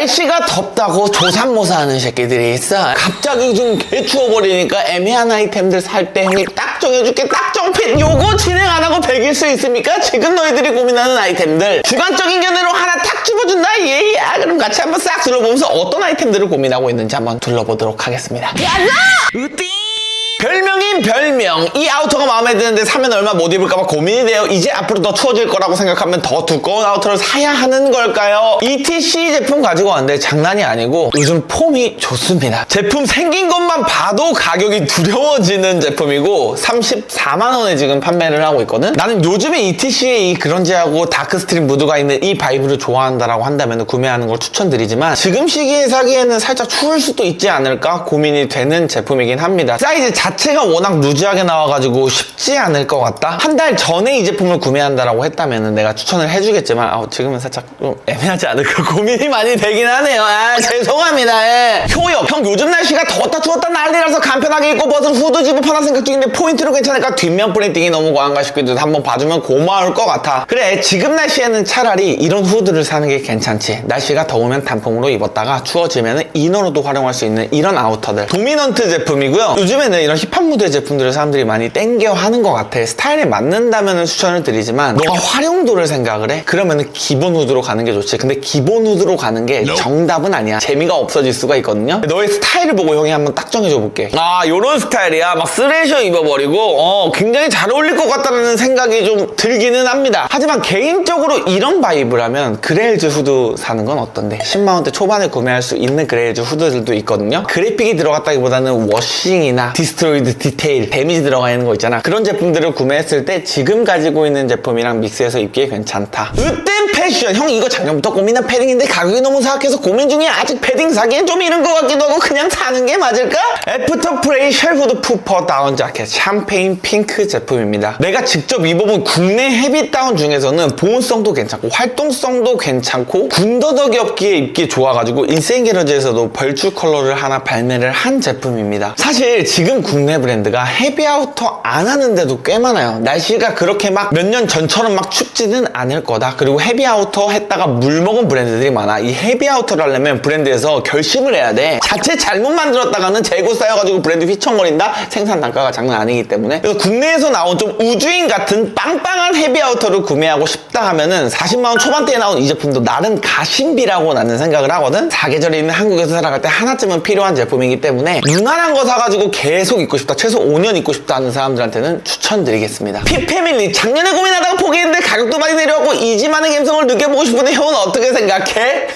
날씨가 덥다고 조삼모사 하는 새끼들이 있어. 갑자기 좀 개추워버리니까 애매한 아이템들 살 때 형이 딱 정해줄게 딱 정핏 요거 진행 안 하고 배길 수 있습니까? 지금 너희들이 고민하는 아이템들 주관적인 견해로 하나 딱 집어준다 예야 그럼 같이 한번 싹 둘러보면서 어떤 아이템들을 고민하고 있는지 한번 둘러보도록 하겠습니다 야자! 으띠! 별명 이 아우터가 마음에 드는데 사면 얼마 못 입을까봐 고민이 돼요. 이제 앞으로 더 추워질 거라고 생각하면 더 두꺼운 아우터를 사야 하는 걸까요? ETC 제품 가지고 왔는데 장난이 아니고 요즘 폼이 좋습니다. 제품 생긴 것만 봐도 가격이 두려워지는 제품이고 34만원에 지금 판매를 하고 있거든? 나는 요즘에 ETC의 이 그런지하고 다크스트림 무드가 있는 이 바이브를 좋아한다라고 한다면 구매하는 걸 추천드리지만 지금 시기에 사기에는 살짝 추울 수도 있지 않을까 고민이 되는 제품이긴 합니다. 사이즈 자체가 워낙 루즈 하게 나와가지고 쉽지 않을 것 같다? 한 달 전에 이 제품을 구매한다라고 했다면 내가 추천을 해주겠지만 아, 지금은 살짝 좀 애매하지 않을까? 고민이 많이 되긴 하네요. 아, 죄송합니다. 예. 형 요즘 날씨가 더웠다 추웠다 난리라서 간편하게 입고 벗은 후드 집업하나 생각 중인데 포인트로 괜찮을까 뒷면 프린팅이 너무 과한가 싶기도 해서 한번 봐주면 고마울 것 같아. 그래 지금 날씨에는 차라리 이런 후드를 사는 게 괜찮지. 날씨가 더우면 단품으로 입었다가 추워지면 이너로도 활용할 수 있는 이런 아우터들. 도미넌트 제품이고요. 요즘에는 이런 힙한 무드의 제품들을 사람들이 많이 땡겨 하는 것 같아. 스타일에 맞는다면 추천을 드리지만 너가 활용도를 생각을 해. 그러면 기본 후드로 가는 게 좋지. 근데 기본 후드로 가는 게 정답은 아니야. 재미가 없어질 수가 있거든요 너의 스타일을 보고 형이 한번 딱 정해줘 볼게. 아 요런 스타일이야? 막 스레셔 입어버리고 어 굉장히 잘 어울릴 것 같다는 생각이 좀 들기는 합니다. 하지만 개인적으로 이런 바이브라면 그레일즈 후드 사는 건 어떤데? 10만원대 초반에 구매할 수 있는 그레일즈 후드들도 있거든요. 그래픽이 들어갔다기보다는 워싱이나 디스트로이드 디테일 데미지 들어가 있는 거 있잖아. 그런 제품들을 구매했을 때 지금 가지고 있는 제품이랑 믹스해서 입기에 괜찮다. 으뜸 패션 형 이거 작년부터 고민한 패딩인데 가격이 너무 사악해서 고민 중에 아직 패딩 사기엔 좀 이른 것 같기도 하고 그냥 사는 게 맞을까? 애프터 프레이 쉘후드 푸퍼 다운 자켓. 샴페인 핑크 제품입니다. 내가 직접 입어본 국내 헤비 다운 중에서는 보온성도 괜찮고 활동성도 괜찮고 군더더기 없기에 입기 좋아가지고 인세인 게러지에서도 벌주 컬러를 하나 발매를 한 제품입니다. 사실 지금 국내 브랜드가 헤비 아우터 안 하는데도 꽤 많아요. 날씨가 그렇게 막 몇 년 전처럼 막 춥지는 않을 거다. 그리고 헤비 아우터 했다가 물 먹은 브랜드들이 많아. 이 헤비 아우터를 하려면 브랜드에서 결심을 해야 돼. 자체 잘못 만들었다가는 재고 쌓여가지고 브랜드 휘청거린다? 생산 단가가 장난 아니기 때문에. 그래서 국내에서 나온 좀 우주인 같은 빵빵한 헤비 아우터를 구매하고 싶다 하면은 40만원 초반대에 나온 이 제품도 나름 가심비라고 나는 생각을 하거든. 사계절에 있는 한국에서 살아갈 때 하나쯤은 필요한 제품이기 때문에 무난한 거 사가지고 계속 입고 싶다. 최소 5년 입고 싶다 하는 사람들한테는 추천드리겠습니다. 피패밀리 작년에 고민하다가 포기했는데 가격도 많이 내려왔고 이지만의 감성을 느껴보고 싶은데 형은 어떻게 생각해?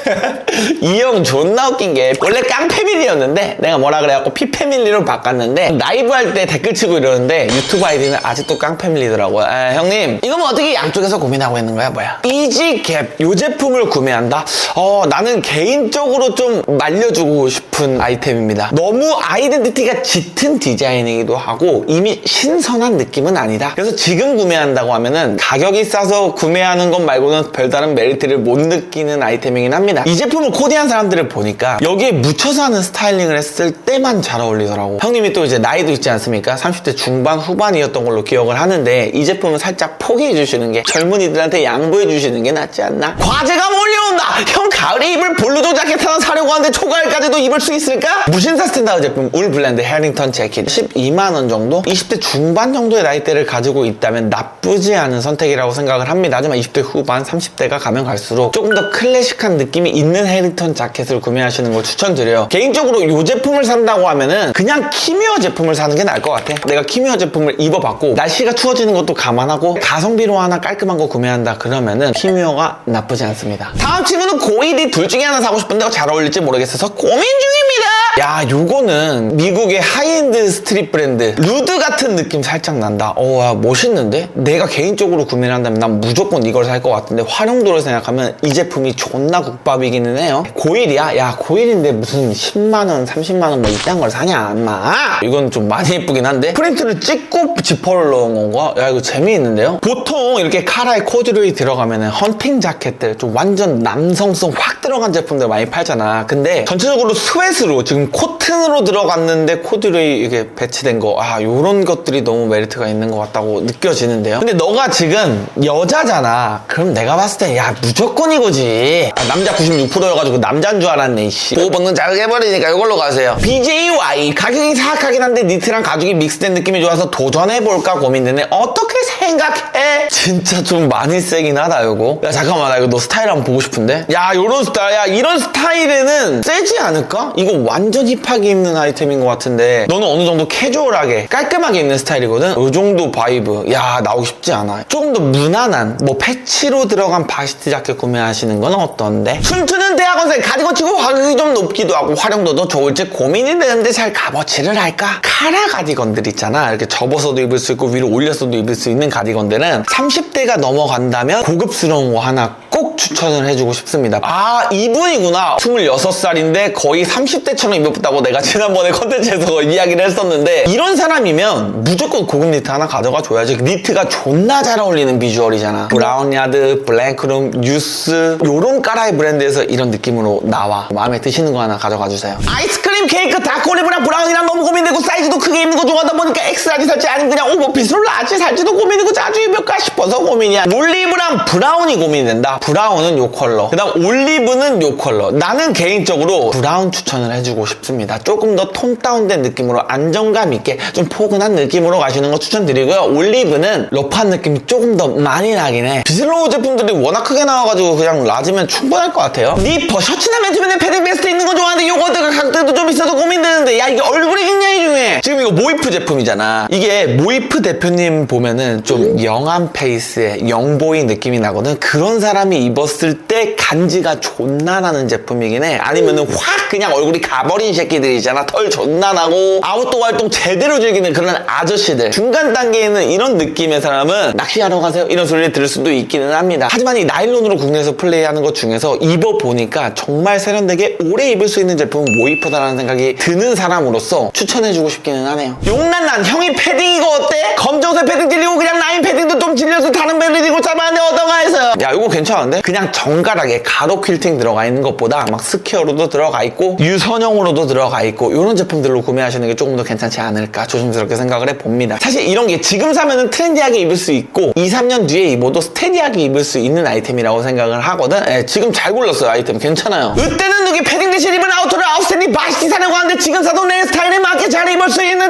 이 형 존나 웃긴 게 원래 깡패밀리였는데 내가 뭐라 그래갖고 피패밀리로 바꿨는데 라이브 할 때 댓글 치고 이러는데 유튜브 아이디는 아직도 깡패밀리더라고요 에, 형님 이거 뭐 어떻게 양쪽에서 고민하고 있는 거야 뭐야 이지캡 요 제품을 구매한다? 어 나는 개인적으로 좀 말려주고 싶은 아이템입니다 너무 아이덴티티가 짙은 디자인이기도 하고 이미 신선한 느낌은 아니다 그래서 지금 구매한다고 하면은 가격이 싸서 구매하는 것 말고는 별다른 메리트를 못 느끼는 아이템이긴 합니다. 이 제품을 코디한 사람들을 보니까 여기에 묻혀서 하는 스타일링을 했을 때만 잘 어울리더라고. 형님이 또 이제 나이도 있지 않습니까? 30대 중반 후반이었던 걸로 기억을 하는데 이 제품은 살짝 포기해 주시는 게 젊은이들한테 양보해 주시는 게 낫지 않나? 과제가 몰려온다! 형 가을에 입을 블루조 자켓 하나 사려고 하는데 초가을까지도 입을 수 있을까? 무신사 스탠다드 제품 울 블렌드 해링턴 재킷. 12만원 정도? 20대 중반 정도의 나이대를 가지고 있다면 나쁘지 않은 선택이라고 생각을 합니다. 하지만 20대 후반 30대 가 가면 갈수록 조금 더 클래식한 느낌이 있는 해링턴 자켓을 구매하시는 걸 추천드려요. 개인적으로 이 제품을 산다고 하면은 그냥 키미어 제품을 사는 게 나을 것 같아. 내가 키미어 제품을 입어봤고 날씨가 추워지는 것도 감안하고 가성비로 하나 깔끔한 거 구매한다 그러면은 키미어가 나쁘지 않습니다. 다음 친구는 고1이 둘 중에 하나 사고 싶은데 잘 어울릴지 모르겠어서 고민 중입니다 야 요거는 미국의 하이엔드 스트릿 브랜드. 루드 같은 느낌 살짝 난다. 어와 멋있는데? 내가 개인적으로 구매를 한다면 난 무조건 이걸 살 것 같은데 활용도를 생각하면 이 제품이 존나 국밥이기는 해요. 고1이야? 야 고1인데 무슨 10만원 30만원 뭐 이딴 걸 사냐 엄마? 이건 좀 많이 예쁘긴 한데? 프린트를 찍고 지퍼를 넣은 건가? 야 이거 재미있는데요? 보통 이렇게 카라의 코듀로이 들어가면은 헌팅 자켓들 좀 완전 남성성 확 들어간 제품들 많이 팔잖아. 근데 전체적으로 스웨스로 지금 좀 코튼으로 들어갔는데 코듀로이 이게 배치된 거, 아, 요런 것들이 너무 메리트가 있는 것 같다고 느껴지는데요. 근데 너가 지금 여자잖아. 그럼 내가 봤을 때, 야, 무조건 이거지. 아, 남자 96%여가지고 남자인 줄 알았네, 씨. 보호번능 자극해버리니까 이걸로 가세요. BJY. 가격이 사악하긴 한데 니트랑 가죽이 믹스된 느낌이 좋아서 도전해볼까 고민되네. 어떻게 생각해? 진짜 좀 많이 세긴 하다, 요거. 야, 잠깐만, 나 이거 너 스타일 한번 보고 싶은데? 야, 요런 스타일, 야, 이런 스타일에는 세지 않을까? 이거 완전 힙하게 입는 아이템인 것 같은데, 너는 어느 정도 캐주얼하게, 깔끔하게 입는 스타일이거든? 요 정도 바이브. 야, 나오고 싶지 않아. 조금 더 무난한, 뭐, 패치로 들어간 바시트 자켓 구매하시는 건 어떤데? 춤추는 대학원생 가디건 치고 가격이 좀 높기도 하고, 활용도도 좋을지 고민이 되는데 잘 값어치를 할까? 카라 가디건들 있잖아. 이렇게 접어서도 입을 수 있고, 위로 올려서도 입을 수 있는 가디건들은 30대가 넘어간다면 고급스러운 거 하나 꼭 추천을 해주고 싶습니다. 아, 이분이구나. 26살인데 거의 30대처럼 입었다고 내가 지난번에 컨텐츠에서 이야기를 했었는데 이런 사람이면 무조건 고급 니트 하나 가져가 줘야지. 니트가 존나 잘 어울리는 비주얼이잖아. 브라운 야드, 블랙룸, 뉴스 요런 까라의 브랜드에서 이런 느낌으로 나와. 마음에 드시는 거 하나 가져가 주세요. 아이스크림 케이크 다크올리브랑 브라운이랑 너무 고민되고 사이즈도 크게 입는 거 좋아하다 보니까 엑스라지 살지 아니면 그냥 오버핏으로 라지 살지도 고민이고 자주 입을까 싶어서 고민이야. 올리브랑 브라운이 고민된다. 브라운은 요 컬러. 그 다음 올리브는 요 컬러. 나는 개인적으로 브라운 추천을 해주고 싶습니다. 조금 더 톤 다운된 느낌으로 안정감 있게 좀 포근한 느낌으로 가시는 거 추천드리고요. 올리브는 러프한 느낌이 조금 더 많이 나긴 해. 비슬로우 제품들이 워낙 크게 나와가지고 그냥 라지면 충분할 것 같아요. 니퍼 셔츠나 맨투맨에 패딩 베스트 있는 거 좋아하는데 요 이거 모이프 제품이잖아. 이게 모이프 대표님 보면은 좀 영한 페이스의 영보이 느낌이 나거든. 그런 사람이 입었을 때 간지가 존나 나는 제품이긴 해. 아니면은 확 그냥 얼굴이 가버린 새끼들 있잖아. 털 존나 나고 아웃도어 활동 제대로 즐기는 그런 아저씨들. 중간 단계에 있는 이런 느낌의 사람은 낚시하러 가세요. 이런 소리를 들을 수도 있기는 합니다. 하지만 이 나일론으로 국내에서 플레이하는 것 중에서 입어보니까 정말 세련되게 오래 입을 수 있는 제품은 모이프다라는 생각이 드는 사람으로서 추천해주고 싶기는 하네 요. 용난 난 형이 패딩 이거 어때? 검정색 패딩 질리고 그냥 라인 패딩도 좀 질려서 다른 패딩 입고 잡았는데 어떤가 해서 야 이거 괜찮은데? 그냥 정갈하게 가로 퀼팅 들어가 있는 것보다 막 스퀘어로도 들어가 있고 유선형으로도 들어가 있고 이런 제품들로 구매하시는 게 조금 더 괜찮지 않을까 조심스럽게 생각을 해봅니다. 사실 이런 게 지금 사면은 트렌디하게 입을 수 있고 2, 3년 뒤에 입어도 스테디하게 입을 수 있는 아이템이라고 생각을 하거든. 예, 지금 잘 골랐어요 아이템 괜찮아요. 그때는 누기 패딩 대신 입은 아우터를 아웃스탠딩 바시티 사려고 하는데 지금 사도 내 스타일에 맞게 잘 입을 수 있는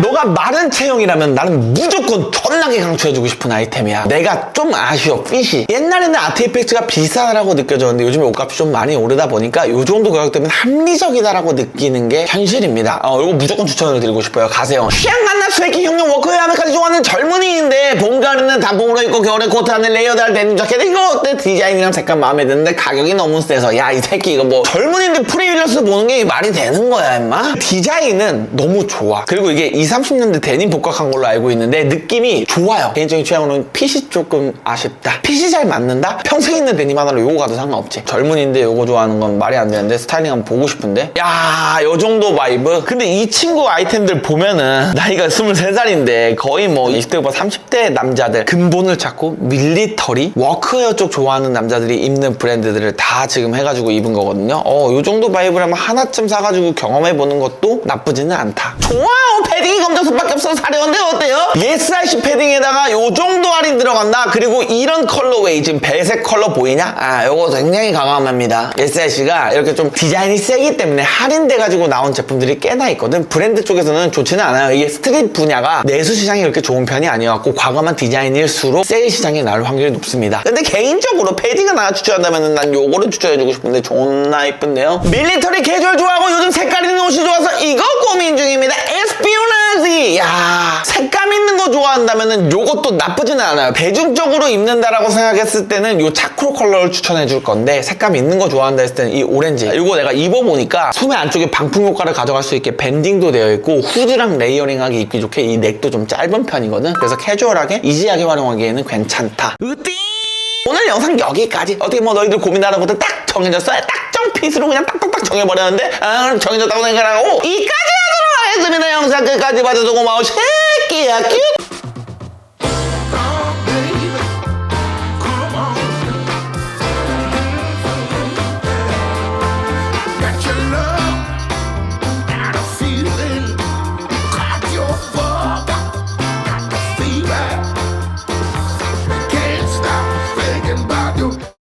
너가 마른 체형이라면 나는 무조건 존나게 강추해주고 싶은 아이템이야. 내가 좀 아쉬워, 핏이. 옛날에는 아티팩트가 비싸다라고 느껴졌는데 요즘에 옷값이 좀 많이 오르다 보니까 요 정도 가격대면 합리적이다라고 느끼는 게 현실입니다. 어, 이거 무조건 추천을 드리고 싶어요. 가세요. 취향 만나 스웨키 형용 워크웨어 하면까지 좋아하는 젊은이인데 봄 가을에는 단봉으로 입고 겨울에 코트 안에 레이어드 할 데님 자켓 이거 어때? 디자인이랑 색감 마음에 드는데 가격이 너무 세서 야 이 새끼 이거 뭐 젊은이인데 프리윌러스 보는 게 말이 되는 거야 임마? 디자인은 너무 좋아. 그리고 이게 20, 30년대 데님 복각한 걸로 알고 있는데 느낌이 좋아요. 개인적인 취향으로는 핏이 조금 아쉽다. 핏이 잘 맞는다? 평생 있는 데님 하나로 요거 가도 상관없지. 젊은이인데 요거 좋아하는 건 말이 안 되는데 스타일링 한번 보고 싶은데 야, 요 정도 바이브. 근데 이 친구 아이템들 보면은 나이가 23살인데 거의 뭐 20대부터 30대 남자들 근본을 찾고 밀리터리 워크웨어 쪽 좋아하는 남자들이 입는 브랜드들을 다 지금 해가지고 입은 거거든요. 어, 요 정도 바이브라면 하나쯤 사가지고 경험해보는 것도 나쁘지는 않다. 좋아요, 패딩 없어서 사려운데 어때요? 예스아이시 패딩에다가 요 정도 할인 들어간다. 그리고 이런 컬러웨이 지금 배색 컬러 보이냐? 아 요거 굉장히 강함합니다. 예스아이시가 이렇게 좀 디자인이 세기 때문에 할인돼가지고 나온 제품들이 꽤나 있거든. 브랜드 쪽에서는 좋지는 않아요. 이게 스트릿 분야가 내수 시장이 그렇게 좋은 편이 아니었고 과감한 디자인일수록 세일 시장에 나올 확률이 높습니다. 근데 개인적으로 패딩을 하나 추천한다면 난 요거를 추천해주고 싶은데 존나 이쁜데요. 밀리터리 캐주얼 좋아하고 요즘 색깔 있는 옷이 좋아서 이거 고민 중입니다. 에 스피오나지. 야 색감 있는 거 좋아한다면은 요것도 나쁘지는 않아요. 대중적으로 입는다라고 생각했을 때는 요 차콜 컬러를 추천해 줄 건데 색감 있는 거 좋아한다 했을 때는 이 오렌지. 요거 내가 입어보니까 소매 안쪽에 방풍 효과를 가져갈 수 있게 밴딩도 되어 있고 후드랑 레이어링하기 입기 좋게 이 넥도 좀 짧은 편이거든. 그래서 캐주얼하게 이지하게 활용하기에는 괜찮다. 으띠! 오늘 영상 여기까지 어떻게 뭐 너희들 고민하는 것도 딱 정해졌어요 딱 정 핏으로 그냥 딱딱딱 정해버렸는데 아 정해졌다고 생각하고 이까지 하 도록 하겠습니다 영상 끝까지 봐줘서 고마워 새끼야 큐